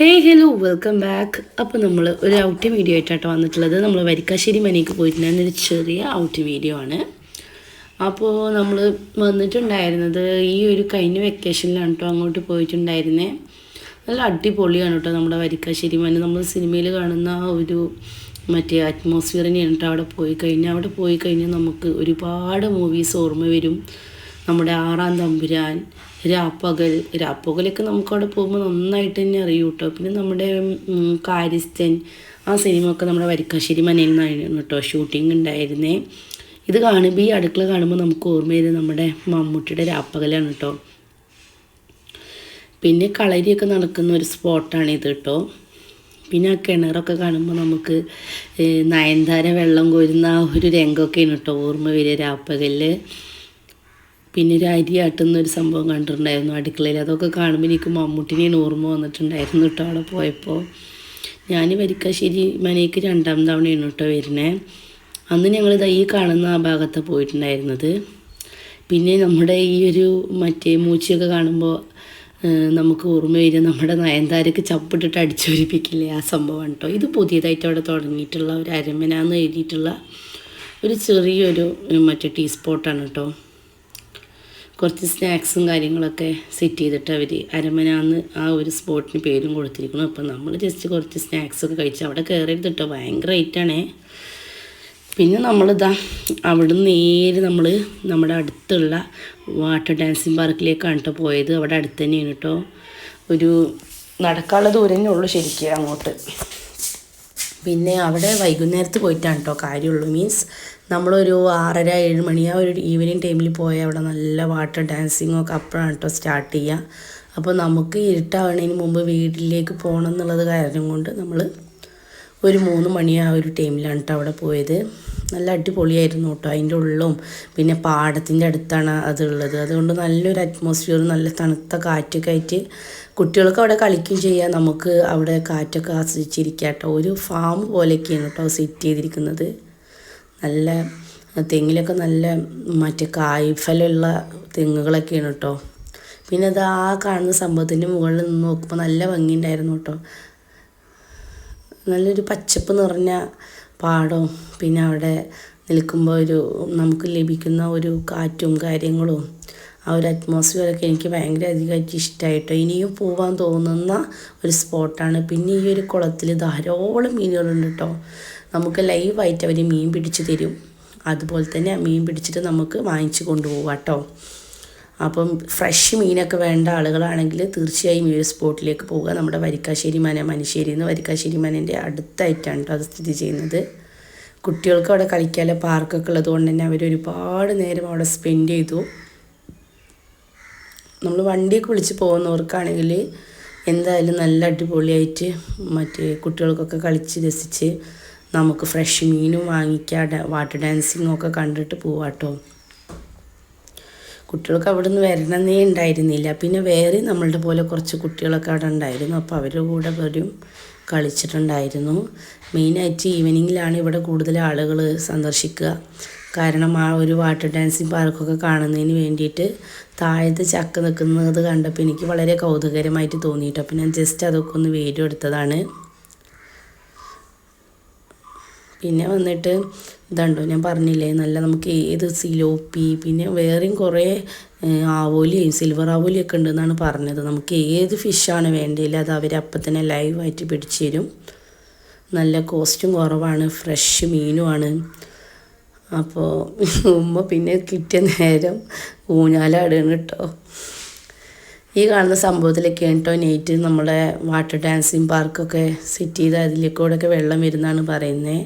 ഹേ hello welcome back അപ്പോൾ നമ്മൾ ഒരു ഔട്ട് വീഡിയോ ആയിട്ടാണ് വന്നിട്ടുള്ളത്. നമ്മൾ വരിക്കാശ്ശേരി മനയ്ക്ക് പോയിട്ടുണ്ടായിരുന്ന ഒരു ചെറിയ ഔട്ട് വീഡിയോ ആണ്. അപ്പോൾ നമ്മൾ വന്നിട്ടുണ്ടായിരുന്നത് ഈ ഒരു കഴിഞ്ഞ വെക്കേഷനിലാണ് കേട്ടോ അങ്ങോട്ട് പോയിട്ടുണ്ടായിരുന്നേ. നല്ല അടിപൊളിയാണ് കേട്ടോ നമ്മുടെ വരിക്കാശ്ശേരി മന. നമ്മൾ സിനിമയിൽ കാണുന്ന ആ ഒരു മറ്റേ അറ്റ്മോസ്ഫിയറിനെയാണ് കേട്ടോ അവിടെ പോയി കഴിഞ്ഞാൽ അവിടെ പോയി കഴിഞ്ഞാൽ നമുക്ക് ഒരുപാട് മൂവീസ് ഓർമ്മ വരും. നമ്മുടെ ആറാം തമ്പുരാൻ രാപ്പകൽ രാപ്പകലൊക്കെ നമുക്കവിടെ പോകുമ്പോൾ നന്നായിട്ട് തന്നെ അറിയൂ കേട്ടോ. പിന്നെ നമ്മുടെ കാര്യസ്ഥൻ ആ സിനിമ ഒക്കെ നമ്മുടെ വരിക്കാശ്ശേരി മനയിൽ നിന്നായിരുന്നു കേട്ടോ ഷൂട്ടിംഗ് ഉണ്ടായിരുന്നേ. ഇത് കാണുമ്പോൾ ഈ അടുക്കള കാണുമ്പോൾ നമുക്ക് ഓർമ്മ വരുന്നത് നമ്മുടെ മമ്മൂട്ടിയുടെ രാപ്പകലാണ് കേട്ടോ. പിന്നെ കളരിയൊക്കെ നടക്കുന്ന ഒരു സ്പോട്ടാണ് ഇത് കേട്ടോ. പിന്നെ ആ കിണറൊക്കെ കാണുമ്പോൾ നമുക്ക് നയൻതാര വെള്ളം കോരുന്ന ആ ഒരു രംഗമൊക്കെയാണ് കേട്ടോ ഓർമ്മ വരിക രാപ്പകലിൽ പിന്നെ ഒരു അരി ആട്ടുന്ന ഒരു സംഭവം കണ്ടിട്ടുണ്ടായിരുന്നു അടുക്കളയിൽ. അതൊക്കെ കാണുമ്പോൾ എനിക്ക് മമ്മൂട്ടിനെയാണ് ഓർമ്മ വന്നിട്ടുണ്ടായിരുന്നു കേട്ടോ അവിടെ പോയപ്പോൾ ഞാൻ വരിക്കാശ്ശേരി മനയ്ക്ക് രണ്ടാം തവണയാണ് കേട്ടോ വരുന്നത് അന്ന് ഞങ്ങൾ ഈ കാണുന്ന ആ ഭാഗത്താണ് പോയിട്ടുണ്ടായിരുന്നത്. പിന്നെ നമ്മുടെ ഈ ഒരു മറ്റേ മൂച്ചയൊക്കെ കാണുമ്പോൾ നമുക്ക് ഓർമ്മ വരും നമ്മുടെ നയൻതാരക്ക് ചപ്പിട്ടിട്ട് അടിച്ചൊരിപ്പിക്കില്ലേ ആ സംഭവം കേട്ടോ. ഇത് പുതിയതായിട്ട് അവിടെ തുടങ്ങിയിട്ടുള്ള ഒരു അരമന എന്ന് എഴുതിയിട്ടുള്ള ഒരു ചെറിയൊരു മറ്റേ ടീ സ്പോട്ടാണ് കേട്ടോ. കുറച്ച് സ്നാക്സും കാര്യങ്ങളൊക്കെ സെറ്റ് ചെയ്തിട്ട് അവർ അരമനാന്ന് ആ ഒരു സ്പോട്ടിന് പേരും കൊടുത്തിരിക്കുന്നു. അപ്പം നമ്മൾ ജസ്റ്റ് കുറച്ച് സ്നാക്സൊക്കെ കഴിച്ച് അവിടെ കയറരുത് കേട്ടോ. ഭയങ്കര റേറ്റാണേ പിന്നെ നമ്മളിതാ അവിടെ നിന്ന് നേരെ നമ്മൾ നമ്മുടെ അടുത്തുള്ള വാട്ടർ ഡാൻസിങ് പാർക്കിലേക്കാണ് കേട്ടോ പോയത്. അവിടെ അടുത്ത് തന്നെയാണ് കേട്ടോ. ഒരു നടക്കാനുള്ള ദൂരം തന്നെ ഉള്ളൂ ശരിക്കും അങ്ങോട്ട്. പിന്നെ അവിടെ വൈകുന്നേരത്ത് പോയിട്ടാണ് കേട്ടോ കാര്യമുള്ളൂ. മീൻസ് നമ്മളൊരു ആറര ഏഴ് മണി ആ ഒരു ഈവനിങ് ടൈമിൽ പോയാൽ അവിടെ നല്ല വാട്ടർ ഡാൻസിങ്ങും ഒക്കെ അപ്പോഴാണ് കേട്ടോ സ്റ്റാർട്ട് ചെയ്യുക അപ്പോൾ നമുക്ക് ഇരുട്ടാവണതിന് മുമ്പ് വീട്ടിലേക്ക് പോകണം എന്നുള്ളത് കാരണം കൊണ്ട് നമ്മൾ ഒരു മൂന്ന് മണി ആ ഒരു ടൈമിലാണ് കേട്ടോ അവിടെ പോയത്. നല്ല അടിപൊളിയായിരുന്നു കേട്ടോ അതിന്റെ ഉള്ളും. പിന്നെ പാടത്തിന്റെ അടുത്താണ് അതുള്ളത് അതുകൊണ്ട് നല്ലൊരു അറ്റ്മോസ്ഫിയർ നല്ല തണുത്ത കാറ്റൊക്കെ ആയിട്ട് കുട്ടികൾക്ക് അവിടെ കളിക്കുകയും ചെയ്യാം. നമുക്ക് അവിടെ കാറ്റൊക്കെ ആസ്വദിച്ചിരിക്കാം കേട്ടോ ഒരു ഫാം പോലെയൊക്കെയാണ് കേട്ടോ സെറ്റ് ചെയ്തിരിക്കുന്നത്. നല്ല തെങ്ങിലൊക്കെ നല്ല മറ്റേ കായ്ഫലമുള്ള തെങ്ങുകളൊക്കെയാണ് കേട്ടോ പിന്നെ അത് ആ കാണുന്ന സംഭവത്തിന്റെ മുകളിൽ നിന്ന് നോക്കുമ്പോൾ നല്ല ഭംഗിയുണ്ടായിരുന്നു കേട്ടോ നല്ലൊരു പച്ചപ്പ് നിറഞ്ഞ പാടവും പിന്നെ അവിടെ നിൽക്കുമ്പോൾ ഒരു നമുക്ക് ലഭിക്കുന്ന ഒരു കാറ്റും കാര്യങ്ങളും ആ ഒരു അറ്റ്മോസ്ഫിയറൊക്കെ എനിക്ക് ഭയങ്കര അധികമായിട്ട് ഇഷ്ടമായിട്ടോ ഇനിയും പോവാൻ തോന്നുന്ന ഒരു സ്പോട്ടാണ് പിന്നെ ഈ ഒരു കുളത്തിൽ ധാരാളം മീനുകളുണ്ട് കേട്ടോ നമുക്ക് ലൈവായിട്ട് അവർ മീൻ പിടിച്ച് തരും. അതുപോലെ തന്നെ മീൻ പിടിച്ചിട്ട് നമുക്ക് വാങ്ങിച്ച് കൊണ്ടുപോകാം കേട്ടോ അപ്പം ഫ്രഷ് മീനൊക്കെ വേണ്ട ആളുകളാണെങ്കിൽ തീർച്ചയായും ഈ ഒരു സ്പോട്ടിലേക്ക് പോവുക. നമ്മുടെ വരിക്കാശ്ശേരി മന മനുശ്ശേരി എന്ന് വരിക്കാശ്ശേരി മനന്റെ അടുത്തായിട്ടാണ് അത് സ്ഥിതി ചെയ്യുന്നത്. കുട്ടികൾക്ക് അവിടെ കളിക്കാനുള്ള പാർക്കൊക്കെ ഉള്ളത് കൊണ്ട് തന്നെ അവർ ഒരുപാട് നേരം അവിടെ സ്പെൻഡ് ചെയ്തു. നമ്മൾ വണ്ടിയൊക്കെ വിളിച്ച് പോകുന്നവർക്കാണെങ്കിൽ എന്തായാലും നല്ല അടിപൊളിയായിട്ട് മറ്റേ കുട്ടികൾക്കൊക്കെ കളിച്ച് രസിച്ച് നമുക്ക് ഫ്രഷ് മീനും വാങ്ങിക്കാം വാട്ടർ ഡാൻസിങ്ങും ഒക്കെ കണ്ടിട്ട് പോവാട്ടോ. കുട്ടികൾക്ക് അവിടെ നിന്ന് വരണമെന്നേ ഉണ്ടായിരുന്നില്ല. പിന്നെ വേറെ നമ്മളുടെ പോലെ കുറച്ച് കുട്ടികളൊക്കെ അവിടെ ഉണ്ടായിരുന്നു. അപ്പോൾ അവരുടെ കൂടെ വരും കളിച്ചിട്ടുണ്ടായിരുന്നു. മെയിനായിട്ട് ഈവനിങ്ങിലാണ് ഇവിടെ കൂടുതൽ ആളുകൾ സന്ദർശിക്കുക. കാരണം ആ ഒരു വാട്ടർ ഡാൻസിങ് പാർക്കൊക്കെ കാണുന്നതിന് വേണ്ടിയിട്ട് താഴത്തെ ചക്ക നിൽക്കുന്നത് കണ്ടപ്പോൾ എനിക്ക് വളരെ കൗതുകരമായിട്ട് തോന്നിയിട്ട്. അപ്പോൾ ഞാൻ ജസ്റ്റ് അതൊക്കെ ഒന്ന് വീഡിയോ എടുത്തതാണ്. പിന്നെ വന്നിട്ട് ഇതുണ്ടോ ഞാൻ പറഞ്ഞില്ലേ നല്ല നമുക്ക് ഏത് സിലോപ്പി പിന്നെ വേറെയും കുറേ ആവോലിയും സിൽവർ ആവോലിയൊക്കെ ഉണ്ടെന്നാണ് പറഞ്ഞത്. നമുക്ക് ഏത് ഫിഷാണ് വേണ്ടതില്ല അത് അവർ അപ്പം തന്നെ ലൈവായിട്ട് പിടിച്ചു തരും. നല്ല കോസ്റ്റും കുറവാണ് ഫ്രഷ് മീനുമാണ് അപ്പോൾ ഉമ്മ പിന്നെ കിട്ടിയ നേരം ഊഞ്ഞാലാടുകയാണ് കേട്ടോ. ഈ കാണുന്ന സംഭവത്തിലൊക്കെ കേട്ടോ നൈറ്റ് നമ്മുടെ വാട്ടർ ഡാൻസിങ് പാർക്കൊക്കെ സെറ്റ് ചെയ്ത് അതിലേക്കൂടെയൊക്കെ വെള്ളം വരുന്നതാണ് പറയുന്നത്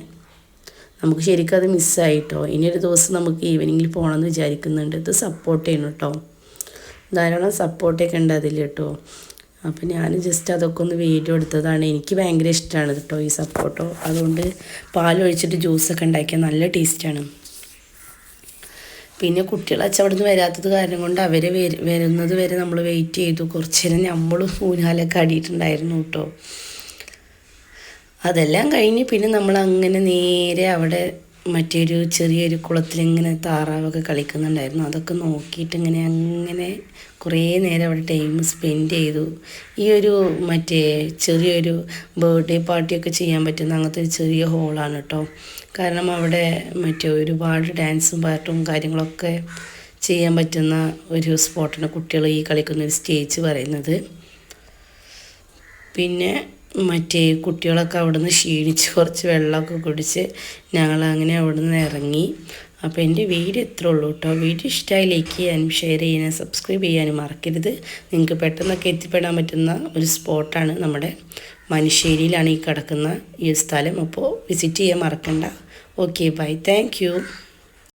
നമുക്ക് ശരിക്കും അത് മിസ്സായിട്ടോ ഇനിയൊരു ദിവസം നമുക്ക് ഈവനിങ്ങിൽ പോകണമെന്ന് വിചാരിക്കുന്നുണ്ട്. ഇത് സപ്പോർട്ട് ചെയ്യണം കേട്ടോ ധാരാളം സപ്പോർട്ടൊക്കെ ഉണ്ട് അതിൽ കേട്ടോ അപ്പം ഞാൻ ജസ്റ്റ് അതൊക്കെ ഒന്ന് വീഡിയോ എടുത്തതാണ്. എനിക്ക് ഭയങ്കര ഇഷ്ടമാണ് കേട്ടോ ഈ സപ്പോർട്ടോ അതുകൊണ്ട് പാലൊഴിച്ചിട്ട് ജ്യൂസൊക്കെ ഉണ്ടാക്കിയാൽ നല്ല ടേസ്റ്റാണ് പിന്നെ കുട്ടികൾ അച്ചവിടുന്ന് വരാത്തത് കാരണം കൊണ്ട് അവരെ വര- വരുന്നത് വരെ നമ്മൾ വെയിറ്റ് ചെയ്തു. കുറച്ച് നേരം നമ്മളും ഊനാലൊക്കെ അടിയിട്ടുണ്ടായിരുന്നു കേട്ടോ അതെല്ലാം കഴിഞ്ഞ് പിന്നെ നമ്മൾ അങ്ങനെ നേരെ അവിടെ മറ്റൊരു ചെറിയൊരു കുളത്തിലിങ്ങനെ താറാവൊക്കെ കളിക്കുന്നുണ്ടായിരുന്നു. അതൊക്കെ നോക്കിയിട്ട് ഇങ്ങനെ അങ്ങനെ കുറേ നേരം അവിടെ ടൈം സ്പെൻഡ് ചെയ്തു. ഈ ഒരു മറ്റേ ചെറിയൊരു ബർത്ത്ഡേ പാർട്ടിയൊക്കെ ചെയ്യാൻ പറ്റുന്ന അങ്ങനത്തെ ഒരു ചെറിയ ഹോളാണ് കേട്ടോ കാരണം അവിടെ മറ്റേ ഒരുപാട് ഡാൻസും പാട്ടും കാര്യങ്ങളൊക്കെ ചെയ്യാൻ പറ്റുന്ന ഒരു സ്പോട്ടാണ് കുട്ടികൾ ഈ കളിക്കുന്ന ഒരു സ്റ്റേജ് പറയുന്നത്. പിന്നെ മറ്റേ കുട്ടികളൊക്കെ അവിടെ നിന്ന് ക്ഷീണിച്ച് കുറച്ച് വെള്ളമൊക്കെ കുടിച്ച് ഞങ്ങളങ്ങനെ അവിടുന്ന് ഇറങ്ങി. അപ്പോൾ എന്റെ വീഡിയോ ഇത്രേ ഉള്ളൂ കേട്ടോ. വീഡിയോ ഇഷ്ടമായി ലൈക്ക് ചെയ്യാനും ഷെയർ ചെയ്യാനും സബ്സ്ക്രൈബ് ചെയ്യാനും മറക്കരുത്. നിങ്ങൾക്ക് പെട്ടെന്നൊക്കെ എത്തിപ്പെടാൻ പറ്റുന്ന ഒരു സ്പോട്ടാണ് നമ്മുടെ മനുശ്ശേരിയിലാണ് ഈ കിടക്കുന്ന ഈ സ്ഥലം. അപ്പോൾ വിസിറ്റ് ചെയ്യാൻ മറക്കണ്ട. Okay bye thank